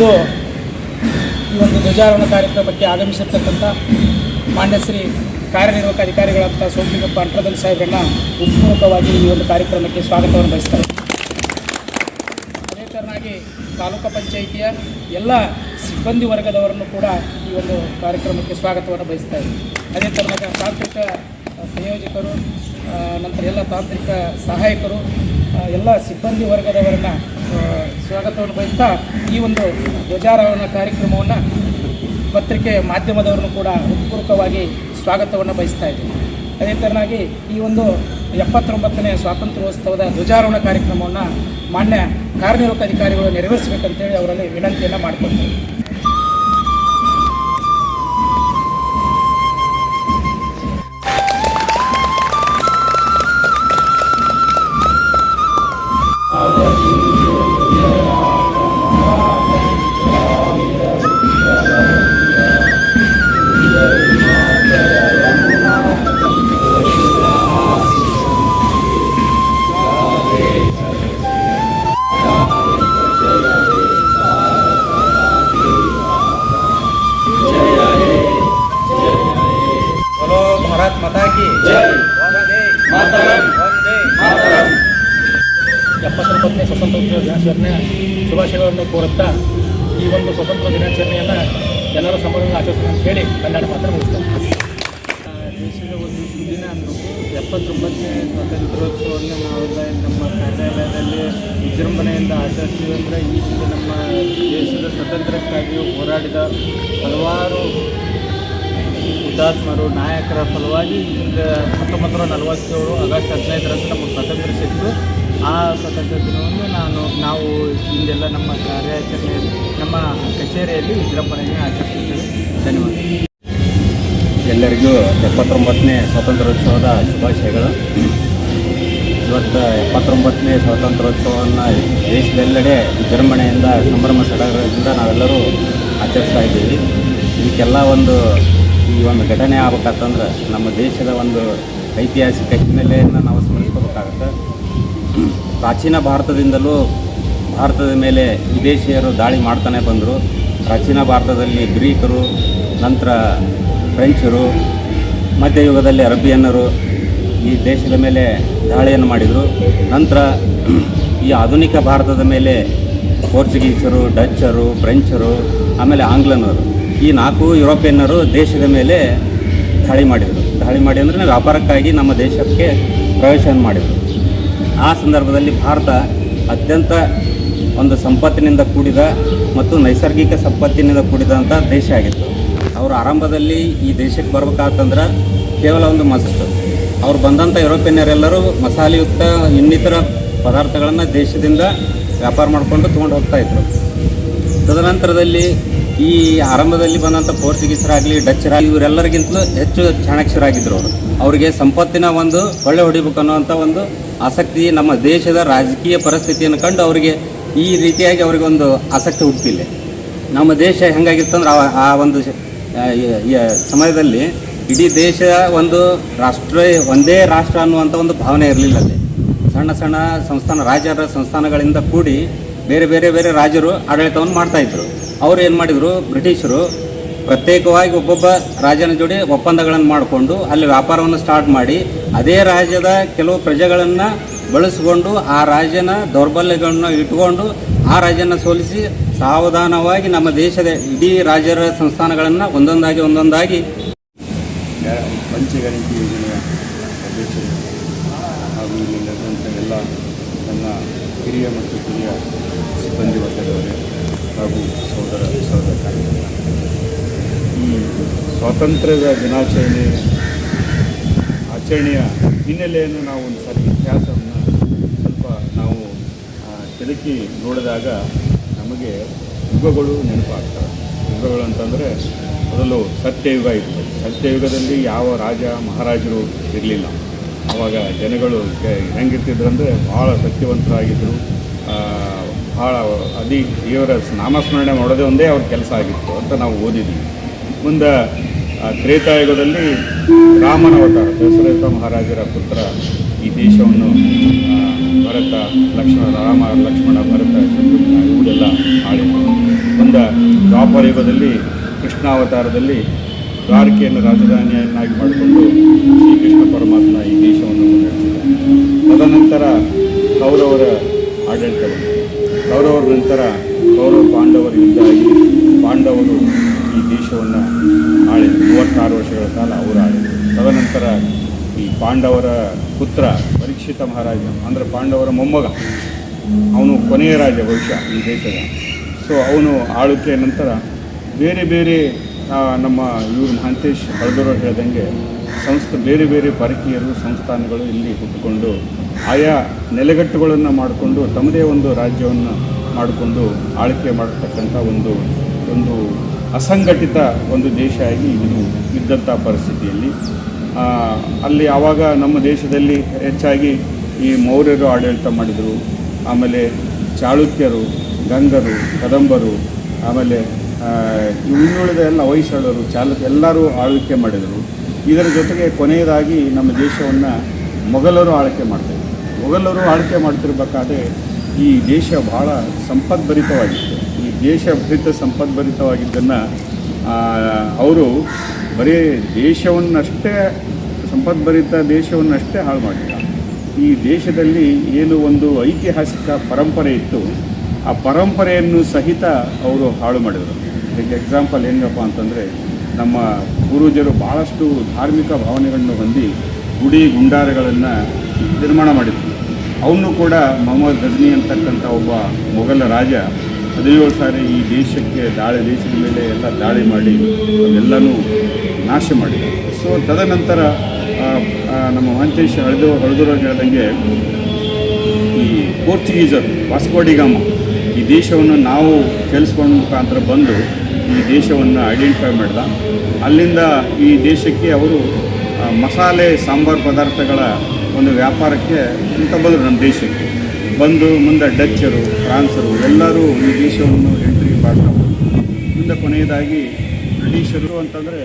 ಇಂದು ಈ ಒಂದು ಧ್ವಜಾರೋಹಣ ಕಾರ್ಯಕ್ರಮಕ್ಕೆ ಆಗಮಿಸಿರ್ತಕ್ಕಂಥ ಮಾನ್ಯ ಶ್ರೀ ಕಾರ್ಯನಿರ್ವಾಹಕ ಅಧಿಕಾರಿಗಳಂಥ ಸೋಮಲಿಂಗಪ್ಪ ಅಂಟ್ರದಲ್ ಸಾಹೇಬ್ರನ್ನ ಉತ್ಪೂರ್ವಕವಾಗಿ ಈ ಒಂದು ಕಾರ್ಯಕ್ರಮಕ್ಕೆ ಸ್ವಾಗತವನ್ನು ಬಯಸ್ತಾರೆ. ಅದೇ ಥರನಾಗಿ ತಾಲೂಕು ಪಂಚಾಯಿತಿಯ ಎಲ್ಲ ಸಿಬ್ಬಂದಿ ವರ್ಗದವರನ್ನು ಕೂಡ ಈ ಒಂದು ಕಾರ್ಯಕ್ರಮಕ್ಕೆ ಸ್ವಾಗತವನ್ನು ಬಯಸ್ತಾ ಅದೇ ಥರನಾಗಿ ತಾಂತ್ರಿಕ ಸಂಯೋಜಕರು ನಂತರ ಎಲ್ಲ ತಾಂತ್ರಿಕ ಸಹಾಯಕರು ಎಲ್ಲ ಸಿಬ್ಬಂದಿ ವರ್ಗದವರನ್ನ ಸ್ವಾಗತವನ್ನು ಬಯಸ್ತಾ ಈ ಒಂದು ಧ್ವಜಾರೋಹಣ ಕಾರ್ಯಕ್ರಮವನ್ನು ಪತ್ರಿಕೆ ಮಾಧ್ಯಮದವರನ್ನು ಕೂಡ ಹೃತ್ಪೂರ್ವಕವಾಗಿ ಸ್ವಾಗತವನ್ನು ಬಯಸ್ತಾ ಇದ್ದೀನಿ. ಅದೇ ಥರನಾಗಿ ಈ ಒಂದು ಎಪ್ಪತ್ತೊಂಬತ್ತನೇ ಸ್ವಾತಂತ್ರ್ಯೋತ್ಸವದ ಧ್ವಜಾರೋಹಣ ಕಾರ್ಯಕ್ರಮವನ್ನು ಮಾನ್ಯ ಕಾರ್ಯನಿರ್ವಾಹಕ ಅಧಿಕಾರಿಗಳು ನೆರವೇರಿಸಬೇಕಂತೇಳಿ ಅವರಲ್ಲಿ ವಿನಂತಿಯನ್ನು ಮಾಡಿಕೊಳ್ತೇವೆ ದಿನಾಚರಣೆ ಶುಭಾಶಯಗಳನ್ನು ಕೋರುತ್ತಾ ಈ ಒಂದು ಸ್ವತಂತ್ರ ದಿನಾಚರಣೆಯನ್ನು ಎಲ್ಲರೂ ಸಂಭ್ರಮದಿಂದ ಆಚರಿಸೋಣ ಅಂತೇಳಿ ಕನ್ನಡ ಮಾತ್ರ ಮುಗಿಸ್ತಾರೆ ದೇಶದ ಒಂದು ಸುದಿನ ಅಂದರು ಎಪ್ಪತ್ತೊಂಬತ್ತನೇ ಸ್ವಾತಂತ್ರ್ಯೋತ್ಸವವನ್ನು ನಾವೆಲ್ಲ ನಮ್ಮ ಕಾರ್ಯಾಲಯದಲ್ಲಿ ವಿಜೃಂಭಣೆಯಿಂದ ಆಚರಿಸ್ತೀವಿ ಅಂದರೆ ಈ ಹಿಂದೆ ನಮ್ಮ ದೇಶದ ಸ್ವಾತಂತ್ರ್ಯಕ್ಕಾಗಿ ಹೋರಾಡಿದ ಹಲವಾರು ಹುತಾತ್ಮರು, ನಾಯಕರ ಫಲವಾಗಿ ಹಿಂದೆ ಹತ್ತೊಂಬತ್ತು ನೂರ ನಲವತ್ತೇಳು ಆಗಸ್ಟ್ ಹದಿನೈದರಂದು ನಮಗೆ ಸ್ವಾತಂತ್ರ್ಯ ಸಿಕ್ತು ಆ ಸ್ವಾತಂತ್ರ್ಯ ದಿನವನ್ನು ನಾನು, ನಾವು ಹಿಂದೆಲ್ಲ ನಮ್ಮ ಕಾರ್ಯಾಚರಣೆ, ನಮ್ಮ ಕಚೇರಿಯಲ್ಲಿ ವಿಜೃಂಭಣೆಯನ್ನು ಆಚರಿಸುತ್ತೇವೆ ಧನ್ಯವಾದ. ಎಲ್ಲರಿಗೂ ಎಪ್ಪತ್ತೊಂಬತ್ತನೇ ಸ್ವಾತಂತ್ರ್ಯೋತ್ಸವದ ಶುಭಾಶಯಗಳು. ಇವತ್ತು ಎಪ್ಪತ್ತೊಂಬತ್ತನೇ ಸ್ವಾತಂತ್ರ್ಯೋತ್ಸವವನ್ನು ದೇಶದೆಲ್ಲೆಡೆ ವಿಜೃಂಭಣೆಯಿಂದ, ಸಂಭ್ರಮ ಸಡಗರದಿಂದ ನಾವೆಲ್ಲರೂ ಆಚರಿಸ್ತಾ ಇದ್ದೀವಿ. ಇದಕ್ಕೆಲ್ಲ ಒಂದು ಈ ಒಂದು ಘಟನೆ ಆಗ್ಬೇಕಂತಂದ್ರೆ ನಮ್ಮ ದೇಶದ ಒಂದು ಐತಿಹಾಸಿಕ ಹಿನ್ನೆಲೆಯನ್ನು ನಾವು ಸ್ಮರಿಸ್ಕೋಬೇಕಾಗತ್ತೆ. ಪ್ರಾಚೀನ ಭಾರತದಿಂದಲೂ ಭಾರತದ ಮೇಲೆ ವಿದೇಶಿಯರು ದಾಳಿ ಮಾಡ್ತಾನೆ ಬಂದರು. ಪ್ರಾಚೀನ ಭಾರತದಲ್ಲಿ ಗ್ರೀಕರು, ನಂತರ ಫ್ರೆಂಚರು, ಮಧ್ಯಯುಗದಲ್ಲಿ ಅರಬಿಯನ್ನರು ಈ ದೇಶದ ಮೇಲೆ ದಾಳಿಯನ್ನು ಮಾಡಿದರು. ನಂತರ ಈ ಆಧುನಿಕ ಭಾರತದ ಮೇಲೆ ಪೋರ್ಚುಗೀಸರು, ಡಚ್ಚರು, ಫ್ರೆಂಚರು, ಆಮೇಲೆ ಆಂಗ್ಲನರು ಈ ನಾಲ್ಕು ಯುರೋಪಿಯನ್ನರು ದೇಶದ ಮೇಲೆ ದಾಳಿ ಮಾಡಿದರು. ದಾಳಿ ಮಾಡಿ ಅಂದರೆ ವ್ಯಾಪಾರಕ್ಕಾಗಿ ನಮ್ಮ ದೇಶಕ್ಕೆ ಪ್ರವೇಶವನ್ನು ಮಾಡಿದರು. ಆ ಸಂದರ್ಭದಲ್ಲಿ ಭಾರತ ಅತ್ಯಂತ ಒಂದು ಸಂಪತ್ತಿನಿಂದ ಕೂಡಿದ ಮತ್ತು ನೈಸರ್ಗಿಕ ಸಂಪತ್ತಿನಿಂದ ಕೂಡಿದಂಥ ದೇಶ ಆಗಿತ್ತು. ಅವರು ಆರಂಭದಲ್ಲಿ ಈ ದೇಶಕ್ಕೆ ಬರ್ಬೇಕಾತಂದ್ರೆ ಕೇವಲ ಒಂದು ಮಸ್ತು ಅವ್ರು ಬಂದಂಥ ಯುರೋಪಿಯನ್ನರೆಲ್ಲರೂ ಮಸಾಲೆಯುಕ್ತ ಇನ್ನಿತರ ಪದಾರ್ಥಗಳನ್ನು ದೇಶದಿಂದ ವ್ಯಾಪಾರ ಮಾಡಿಕೊಂಡು ತೊಗೊಂಡು ಹೋಗ್ತಾ ಇದ್ರು. ತದನಂತರದಲ್ಲಿ ಈ ಆರಂಭದಲ್ಲಿ ಬಂದಂಥ ಪೋರ್ಚುಗೀಸರಾಗಲಿ ಡಚ್ಚರಾಗಲಿ ಇವರೆಲ್ಲರಿಗಿಂತಲೂ ಹೆಚ್ಚು ಚಾಣಾಕ್ಷರಾಗಿದ್ದರು ಅವರು. ಅವರಿಗೆ ಸಂಪತ್ತಿನ ಒಂದು ಹೊಳ್ಳೆ ಹೊಡಿಬೇಕು ಅನ್ನೋವಂಥ ಒಂದು ಆಸಕ್ತಿ ನಮ್ಮ ದೇಶದ ರಾಜಕೀಯ ಪರಿಸ್ಥಿತಿಯನ್ನು ಕಂಡು ಅವರಿಗೆ ಈ ರೀತಿಯಾಗಿ ಅವರಿಗೆ ಒಂದು ಆಸಕ್ತಿ ಹುಟ್ಟಿಲ್ಲ ನಮ್ಮ ದೇಶ ಹೆಂಗಾಗಿತ್ತಂದ್ರೆ ಆ- ಒಂದು ಸಮಯದಲ್ಲಿ ಇಡೀ ದೇಶ ಒಂದು ರಾಷ್ಟ್ರ ಒಂದೇ ರಾಷ್ಟ್ರ ಅನ್ನುವಂಥ ಒಂದು ಭಾವನೆ ಇರಲಿಲ್ಲ ಅಲ್ಲಿ. ಸಣ್ಣ ಸಣ್ಣ ಸಂಸ್ಥಾನ, ರಾಜರ ಸಂಸ್ಥಾನಗಳಿಂದ ಕೂಡಿ ಬೇರೆ ಬೇರೆ ಬೇರೆ ರಾಜರು ಆಡಳಿತವನ್ನು ಮಾಡ್ತಾಯಿದ್ರು ಅವರು ಏನು ಮಾಡಿದರು? ಬ್ರಿಟಿಷರು ಪ್ರತ್ಯೇಕವಾಗಿ ಒಬ್ಬೊಬ್ಬ ರಾಜನ ಜೋಡಿ ಒಪ್ಪಂದಗಳನ್ನು ಮಾಡಿಕೊಂಡು ಅಲ್ಲಿ ವ್ಯಾಪಾರವನ್ನು ಸ್ಟಾರ್ಟ್ ಮಾಡಿ, ಅದೇ ರಾಜ್ಯದ ಕೆಲವು ಪ್ರಜೆಗಳನ್ನು ಬಳಸಿಕೊಂಡು ಆ ರಾಜ್ಯನ ದೌರ್ಬಲ್ಯಗಳನ್ನು ಇಟ್ಕೊಂಡು ಆ ರಾಜ್ಯನ ಸೋಲಿಸಿ ಸಾವಧಾನವಾಗಿ ನಮ್ಮ ದೇಶದ ಇಡೀ ರಾಜ್ಯರ ಸಂಸ್ಥಾನಗಳನ್ನು ಒಂದೊಂದಾಗಿ ಒಂದೊಂದಾಗಿ ಎಲ್ಲ ನನ್ನ ಹಿರಿಯ ಮತ್ತು ಕಿರಿಯ ಸಿಬ್ಬಂದಿ ವರ್ಗದವರೇ ಹಾಗೂ ಸೋದರ ಸೋದರ ಈ ಸ್ವಾತಂತ್ರ್ಯದ ದಿನಾಚರಣೆ ಆಚರಣೆಯ ಹಿನ್ನೆಲೆಯನ್ನು ನಾವು ಒಂದು ಸಾರಿ ಇತಿಹಾಸವನ್ನು ಸ್ವಲ್ಪ ನಾವು ಕೆದಕಿ ನೋಡಿದಾಗ ನಮಗೆ ಯುಗಗಳು ನೆನಪಾಗ್ತವೆ. ಯುಗಗಳು ಅಂತಂದರೆ ಮೊದಲು ಸತ್ಯಯುಗ ಇತ್ತು. ಸತ್ಯಯುಗದಲ್ಲಿ ಯಾವ ರಾಜ, ಮಹಾರಾಜರು ಇರಲಿಲ್ಲ. ಆವಾಗ ಜನಗಳು ಹೆಂಗಿರ್ತಿದ್ರಂದರೆ ಭಾಳ ಸತ್ಯವಂತರಾಗಿದ್ದರು ಭಾಳ ಅದಿ ದೇವರ ನಾಮಸ್ಮರಣೆ ಮಾಡೋದೇ ಒಂದೇ ಅವ್ರ ಕೆಲಸ ಆಗಿತ್ತು ಅಂತ ನಾವು ಓದಿದ್ವಿ. ಮುಂದೆ ತ್ರೇತಾಯುಗದಲ್ಲಿ ರಾಮನ ಅವತಾರ ದಶರಥ ಮಹಾರಾಜರ ಪುತ್ರ ಈ ದೇಶವನ್ನು ಭರತ, ಲಕ್ಷ್ಮಣ, ರಾಮ, ಲಕ್ಷ್ಮಣ, ಭರತ, ಶತ್ರುಘ್ನ ಇವರೆಲ್ಲ ಆಳಿದರು ಮುಂದ ದ್ವಾಪರ ಯುಗದಲ್ಲಿ ಕೃಷ್ಣಾವತಾರದಲ್ಲಿ ದ್ವಾರಕೆಯನ್ನು ರಾಜಧಾನಿಯನ್ನಾಗಿ ಮಾಡಿಕೊಂಡು ಶ್ರೀಕೃಷ್ಣ ಪರಮಾತ್ಮ ಈ ದೇಶವನ್ನು ಮುನ್ನಡೆಸಿದ್ದಾರೆ ತದನಂತರ ಕೌರವರ ಆಡಳಿತ. ಕೌರವರ ನಂತರ ಕೌರವ ಪಾಂಡವರ ಯುದ್ಧ ಪಾಂಡವರು ದೇಶವನ್ನು ಆಳಿದರು ಮೂವತ್ತಾರು ವರ್ಷಗಳ ಕಾಲ ಅವರು ಆಳಿದರು ತದನಂತರ ಈ ಪಾಂಡವರ ಪುತ್ರ ಪರೀಕ್ಷಿತ ಮಹಾರಾಜ, ಅಂದರೆ ಪಾಂಡವರ ಮೊಮ್ಮಗ. ಅವನು ಕೊನೆಯ ರಾಜ ಬಹುಶಃ ಈ ದೇಶದ. ಸೊ ಅವನು ಆಳ್ವಿಕೆ ನಂತರ ಬೇರೆ ಬೇರೆ ನಮ್ಮ ಇವರು ಮಹಾಂತೇಶ್ ಹಳದೂರು ಹೇಳ್ದಂಗೆ ಸಂಸ್ಥೆ, ಬೇರೆ ಬೇರೆ ಪರಕೀಯರು ಸಂಸ್ಥಾನಗಳು ಇಲ್ಲಿ ಹುಟ್ಟುಕೊಂಡು ಆಯಾ ನೆಲೆಗಟ್ಟುಗಳನ್ನು ಮಾಡಿಕೊಂಡು ತಮ್ಮದೇ ಒಂದು ರಾಜ್ಯವನ್ನು ಮಾಡಿಕೊಂಡು ಆಳ್ಕೆ ಮಾಡತಕ್ಕಂಥ ಒಂದು ಒಂದು ಅಸಂಘಟಿತ ಒಂದು ದೇಶ ಆಗಿ ಇದು ಇದ್ದಂಥ ಪರಿಸ್ಥಿತಿಯಲ್ಲಿ ಅಲ್ಲಿ ಆವಾಗ ನಮ್ಮ ದೇಶದಲ್ಲಿ ಹೆಚ್ಚಾಗಿ ಈ ಮೌರ್ಯರು ಆಡಳಿತ ಮಾಡಿದರು, ಆಮೇಲೆ ಚಾಳುಕ್ಯರು, ಗಂಗರು, ಕದಂಬರು, ಆಮೇಲೆ ಇನ್ನುಳಿದ ಎಲ್ಲ ಹೊಯ್ಸಳರು ಚಾಲುಕ್ಯ ಎಲ್ಲರೂ ಆಳ್ವಿಕೆ ಮಾಡಿದರು. ಇದರ ಜೊತೆಗೆ ಕೊನೆಯದಾಗಿ ನಮ್ಮ ದೇಶವನ್ನು ಮೊಘಲರು ಆಳ್ಕೆ ಮಾಡ್ತಾರೆ. ಮೊಘಲರು ಆಳ್ಕೆ ಮಾಡ್ತಿರ್ಬೇಕಾದ್ರೆ ಈ ದೇಶ ಬಹಳ ಸಂಪದ್ಭರಿತವಾಗಿತ್ತು. ದೇಶ ಭರಿತ ಸಂಪದ್ಭರಿತವಾಗಿದ್ದನ್ನು ಅವರು ಬರೀ ದೇಶವನ್ನಷ್ಟೇ ಸಂಪದ್ಭರಿತ ದೇಶವನ್ನಷ್ಟೇ ಹಾಳು ಮಾಡಿಲ್ಲ. ಈ ದೇಶದಲ್ಲಿ ಏನು ಒಂದು ಐತಿಹಾಸಿಕ ಪರಂಪರೆ ಇತ್ತು, ಆ ಪರಂಪರೆಯನ್ನು ಸಹಿತ ಅವರು ಹಾಳು ಮಾಡಿದರು. ಈಗ ಎಕ್ಸಾಂಪಲ್ ಏನಪ್ಪ ಅಂತಂದರೆ, ನಮ್ಮ ಪೂರ್ವಜರು ಭಾಳಷ್ಟು ಧಾರ್ಮಿಕ ಭಾವನೆಗಳನ್ನು ಹೊಂದಿ ಗುಡಿ ಗುಂಡಾರಗಳನ್ನು ನಿರ್ಮಾಣ ಮಾಡಿದ್ರು. ಅವನು ಕೂಡ ಮೊಹಮ್ಮದ್ ಗಜ್ನಿ ಅಂತಕ್ಕಂಥ ಒಬ್ಬ ಮೊಘಲ ರಾಜ. ಹದಿನೇಳು ಸಾರಿ ಈ ದೇಶಕ್ಕೆ ದಾಳಿ, ದೇಶದ ಮೇಲೆ ಎಲ್ಲ ದಾಳಿ ಮಾಡಿ ಎಲ್ಲನೂ ನಾಶ ಮಾಡಿದೆ. ಸೊ ತದನಂತರ ನಮ್ಮ ಮಹಂತೇಶ್ ಹಳದು, ಹಳದೂರು ಹೇಳ್ದಂಗೆ ಈ ಪೋರ್ಚುಗೀಸರು ವಾಸ್ಕೋಡಿಗಾಮ ಈ ದೇಶವನ್ನು ನಾವು ಕೆಲಸಕೊಂಡ ಮುಖಾಂತರ ಬಂದು ಈ ದೇಶವನ್ನು ಐಡೆಂಟಿಫೈ ಮಾಡಿದ. ಅಲ್ಲಿಂದ ಈ ದೇಶಕ್ಕೆ ಅವರು ಮಸಾಲೆ, ಸಾಂಬಾರು ಪದಾರ್ಥಗಳ ಒಂದು ವ್ಯಾಪಾರಕ್ಕೆ ಬಂದರು ನಮ್ಮ ದೇಶಕ್ಕೆ. ಬಂದು ಮುಂದೆ ಡಚ್ಚರು ಫ್ರಾನ್ಸರು ಎಲ್ಲರೂ ಈ ದೇಶವನ್ನು ಎಂಟ್ರಿ ಮಾಡ್ತಾ. ಮುಂದೆ ಕೊನೆಯದಾಗಿ ಬ್ರಿಟಿಷರು ಅಂತಂದರೆ